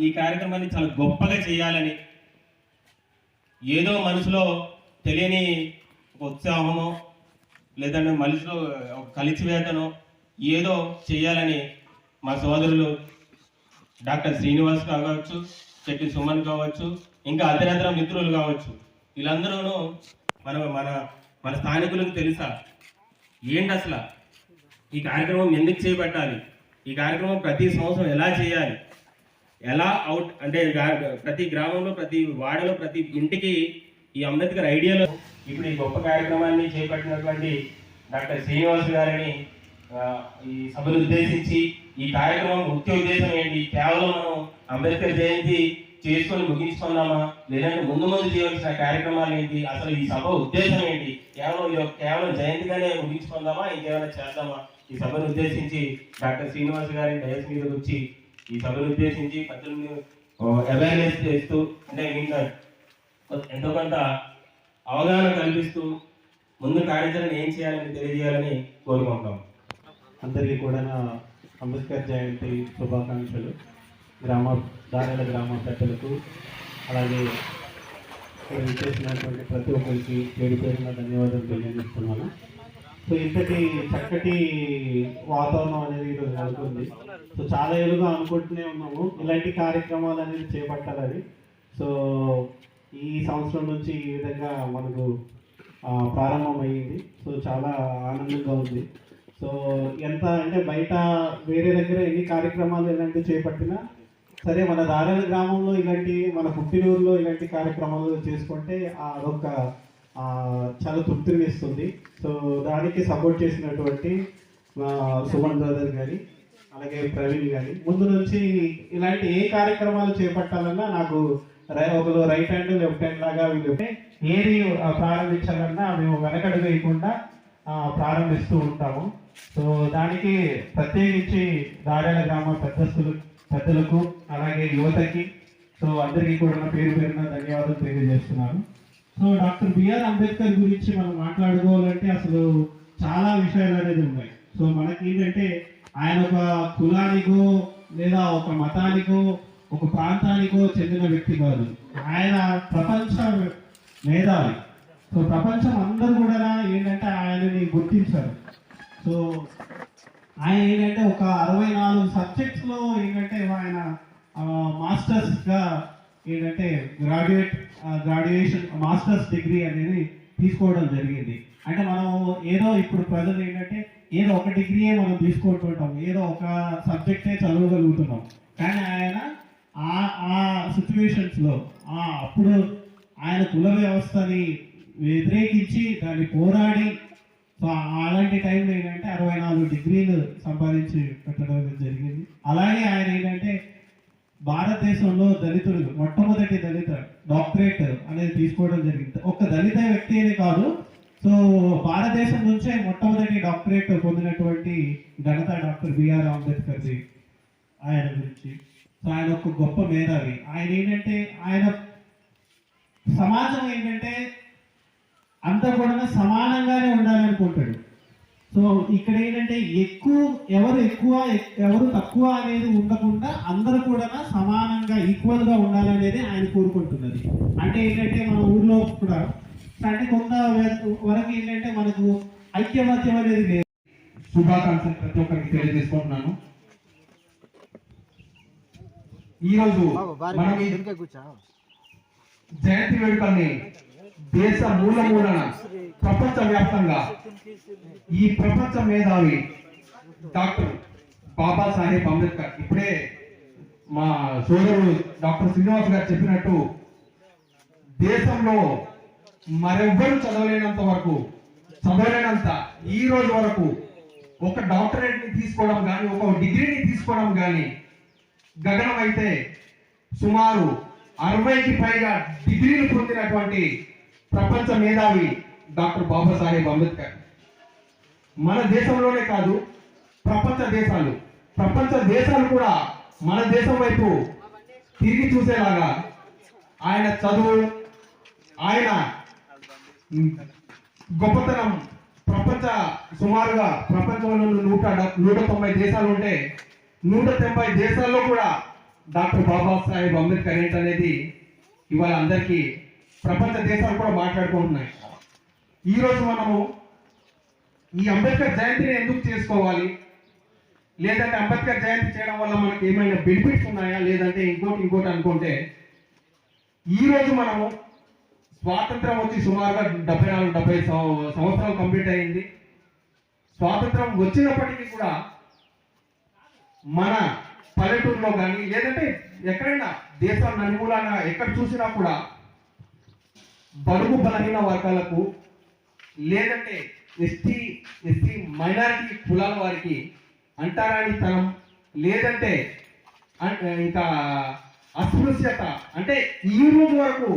ఈ కార్యక్రమాన్ని చాలా గొప్పగా చేయాలని ఏదో మనసులో తెలియని ఉత్సాహమో లేదంటే మనసులో కలిసివేతనో ఏదో చేయాలని మా సోదరులు డాక్టర్ శ్రీనివాస్ కావచ్చు చెట్టి సుమన్ కావచ్చు ఇంకా అతనితర మిత్రులు కావచ్చు. వీళ్ళందరూ మన మన మన స్థానికులకు తెలుసా? ఏంటి అసలు? ఈ కార్యక్రమం ఎందుకు చేపట్టాలి? ఈ కార్యక్రమం ప్రతి సంవత్సరం ఎలా చేయాలి? ఎలా అవుట్ అంటే ప్రతి గ్రామంలో ప్రతి వాడలో ప్రతి ఇంటికి ఈ అంబేద్కర్ ఐడియాలో ఇప్పుడు ఈ గొప్ప కార్యక్రమాన్ని చేపట్టినటువంటి డాక్టర్ శ్రీనివాస్ గారిని ఈ సభను ఉద్దేశించి ఈ కార్యక్రమం ముఖ్య ఉద్దేశం ఏంటి? కేవలం మనం అంబేద్కర్ జయంతి చేసుకొని ముగించుకున్నామా లేదంటే ముందు ముందు చేయవలసిన కార్యక్రమాలు ఏంటి? అసలు ఈ సభ ఉద్దేశం ఏంటి? కేవలం ఇది కేవలం జయంతిగానే ముగించుకుందామా? ఇంకేమైనా చేద్దామా? ఈ సభను ఉద్దేశించి డాక్టర్ శ్రీనివాస్ గారి డయస్ మీదకి వచ్చి ఈ సభను ఉద్దేశించి ప్రజలను అవేర్నెస్ చేస్తూ అంటే ఇంకా ఎంతో కొంత అవగాహన కల్పిస్తూ ముందు కార్యాచరణ ఏం చేయాలని తెలియజేయాలని కోరుకుంటాం అందరికీ కూడా నా అంబేద్కర్ జయంతి శుభాకాంక్షలు. గ్రామ దారాల గ్రామ పెద్దలకు అలాగే ఇక్కడ విచ్చేసినటువంటి ప్రతి ఒక్కరికి పేరు పేరున ధన్యవాదాలు తెలియజేస్తున్నాను. సో ఇంతటి చక్కటి వాతావరణం అనేది జరుగుతుంది. సో చాలా ఏళ్ళుగా అనుకుంటూనే ఉన్నాము. ఇలాంటి కార్యక్రమాలు అనేది చేపట్టాలని సో ఈ సంవత్సరం నుంచి ఈ విధంగా మనకు ప్రారంభమైంది సో చాలా ఆనందంగా ఉంది. సో ఎంత అంటే బయట వేరే దగ్గర ఎన్ని కార్యక్రమాలు ఇలాంటివి చేపట్టినా సరే మన దారాల గ్రామంలో ఇలాంటి మన పుట్టినూరులో ఇలాంటి కార్యక్రమాలు చేసుకుంటే ఆ అదొక చాలా తృప్తిని ఇస్తుంది. సో దానికి సపోర్ట్ చేసినటువంటి మా సుమన్ బ్రదర్ గారి అలాగే ప్రవీణ్ గారి ముందు నుంచి ఇలాంటి ఏ కార్యక్రమాలు చేపట్టాలన్నా నాకు ఒకరు రైట్ హ్యాండ్ లెఫ్ట్ హ్యాండ్ లాగా వీళ్ళు ఏది ప్రారంభించాలన్నా మేము వెనకడు వేయకుండా ప్రారంభిస్తూ ఉంటాము. సో దానికి ప్రత్యేకించి దారేల గ్రామ పెద్దస్తులు పెద్దలకు అలాగే యువతకి సో అందరికీ కూడా పేరు పేరున ధన్యవాదాలు తెలియజేస్తున్నాను. సో డాక్టర్ బిఆర్ అంబేద్కర్ గురించి మనం మాట్లాడుకోవాలంటే అసలు చాలా విషయాలు అనేది ఉన్నాయి. సో మనకి ఏంటంటే ఆయన ఒక కులానికో లేదా ఒక మతానికో ఒక ప్రాంతానికో చెందిన వ్యక్తి కాదు. ఆయన ప్రపంచ మేధావి. సో ప్రపంచం అందరూ కూడా ఏంటంటే ఆయనని గుర్తించారు. సో ఆయన ఏంటంటే ఒక అరవై నాలుగు సబ్జెక్ట్స్లో ఏంటంటే ఆయన మాస్టర్స్గా ఏంటంటే గ్రాడ్యుయేట్ గ్రాడ్యుయేషన్ మాస్టర్స్ డిగ్రీ అనేది తీసుకోవడం జరిగింది. అంటే మనం ఏదో ఇప్పుడు ప్రజలు ఏంటంటే ఏదో ఒక డిగ్రీయే మనం తీసుకుంటుంటాం ఏదో ఒక సబ్జెక్టే చదవగలుగుతున్నాం. కానీ ఆయన ఆ ఆ సిచ్యువేషన్స్లో ఆ అప్పుడు ఆయన కుల వ్యవస్థని వ్యతిరేకించి దాన్ని పోరాడి సో అలాంటి టైంలో ఏంటంటే అరవై నాలుగు డిగ్రీలు సంపాదించి పెట్టడం జరిగింది. అలాగే ఆయన ఏంటంటే భారతదేశంలో దళితుడు మొట్టమొదటి దళిత డాక్టరేట్ అనేది తీసుకోవడం జరిగింది. ఒక దళిత వ్యక్తి అనే కాదు. సో భారతదేశం నుంచే మొట్టమొదటి డాక్టరేట్ పొందినటువంటి ఘనత డాక్టర్ బిఆర్ అంబేద్కర్ది ఆయన గురించి. సో ఆయన ఒక గొప్ప మేధావి. ఆయన ఏంటంటే ఆయన సమాజం ఏంటంటే అంతా కూడా సమానంగా సో ఇక్కడ ఏంటంటే ఎక్కువ ఎవరు ఎక్కువ ఎక్- ఎవరు తక్కువ అనేది ఉండకుండా అందరూ కూడా సమానంగా ఈక్వల్గా ఉండాలనేది ఆయన కోరుకుంటున్నది. అంటే ఏంటంటే మన ఊర్లో కూడా అంటే కొంత వరకు ఏంటంటే మనకు ఐక్యమత్యం అనేది లేదు. శుభాకాంక్షలు ప్రతి ఒక్కరికి తెలియజేసుకుంటున్నాను. ఈరోజు జయంతి వేడుకల్ని దేశ మూల మూలన ప్రపంచ వ్యాప్తంగా ఈ ప్రపంచ మేధావి డాక్టర్ బాబాసాహెబ్ అంబేద్కర్. ఇప్పుడే మా సోదరుడు డాక్టర్ శ్రీనివాస్ గారు చెప్పినట్టు దేశంలో మరెవ్వరు చదవలేనంత వరకు చదవలేనంత ఈ రోజు వరకు ఒక డాక్టరేట్ని తీసుకోవడం కానీ ఒక డిగ్రీని తీసుకోవడం కానీ గగనం అయితే సుమారు అరవైకి పైగా డిగ్రీలు పొందినటువంటి ప్రపంచ మేధావి డాక్టర్ బాబాసాహెబ్ అంబేద్కర్. మన దేశంలోనే కాదు ప్రపంచ దేశాలు. ప్రపంచ దేశాలు కూడా మన దేశం వైపు తిరిగి చూసేలాగా ఆయన చదువు ఆయన గొప్పతనం ప్రపంచ సుమారుగా ప్రపంచంలో నూట నూట తొంభై దేశాలు ఉంటే నూట తొంభై దేశాల్లో కూడా డాక్టర్ బాబాసాహెబ్ అంబేద్కర్ ఏంటనేది అనేది ఇవాళ అందరికీ ప్రపంచ దేశాలు కూడా మాట్లాడుకుంటున్నాయి. ఈరోజు మనము ఈ అంబేద్కర్ జయంతిని ఎందుకు చేసుకోవాలి? లేదంటే అంబేద్కర్ జయంతి చేయడం వల్ల మనకి ఏమైనా బెనిఫిట్స్ ఉన్నాయా? లేదంటే ఇంకోటి ఇంకోటి అనుకుంటే ఈరోజు మనము స్వాతంత్రం వచ్చి సుమారుగా డెబ్బై నాలుగు డెబ్బై సంవత్సరాలు కంప్లీట్ అయింది. స్వాతంత్రం వచ్చినప్పటికీ కూడా మన పల్లెటూరులో కానీ లేదంటే ఎక్కడైనా దేశం నలుమూలన ఎక్కడ చూసినా కూడా బడుగు బలహీన వర్గాలకు లేదంటే ఎస్టీ ఎస్టీ మైనారిటీ కులాల వారికి అంటారాని తరం లేదంటే ఇంకా అస్పృశ్యత అంటే ఈ రోజు వరకు